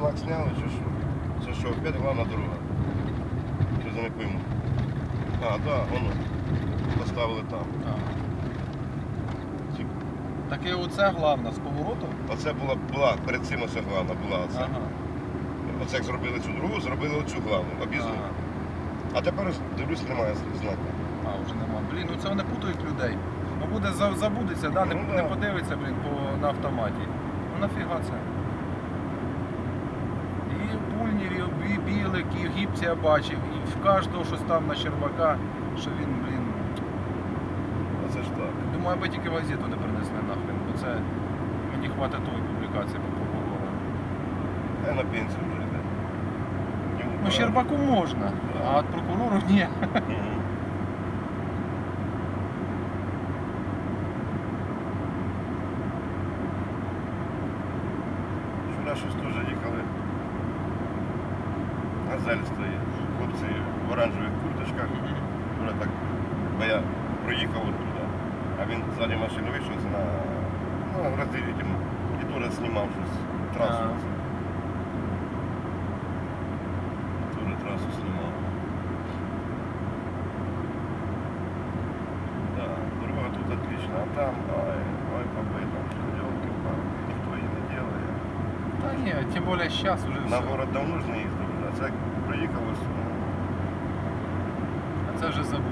знак сняли чи що? Це що, опять головна дорога? Що за не пойму. А, так, да, воно. Поставили там. Так і оце головне з повороту. Оце була, була перед цим оце главна була оце. Ага. Оце як зробили цю другу, зробили оцю главну, об'їзну. Ага. А тепер дивлюсь, немає знака. А, вже нема. Блін, ну це вони путають людей. Ну буде забудеться, да? не, Ну, не да. подивиться, блін, по, на автоматі. Ну нафіга це? білик, і гіпці я бачив, і в кожного щось там на Щербака, що він, блін. Оце ж так. Думаю, аби тільки в газету не принесли нахрен, бо це мені хватить тої публікації по прокурору. Я на пенсію вже йде. Йому Ну пора. Щербаку можна, а от прокурору ні. Мгм. Вчора щось теж їхали. Газель стоїть. Хлопці в оранжевих курточках. Вже так, бо я проїхав оттуда. А він ззаді машини вийшов це на ну, розділитель. І теж знімав щось. Трасу. Ага. Теж трасу знімав. Да, дорога тут отлична, а там, ой, ой, побита, елки-палки, ніхто її не делає. Та ні, тим більше зараз уже На все. город давно ж не це приїхало. Що... А це вже забув.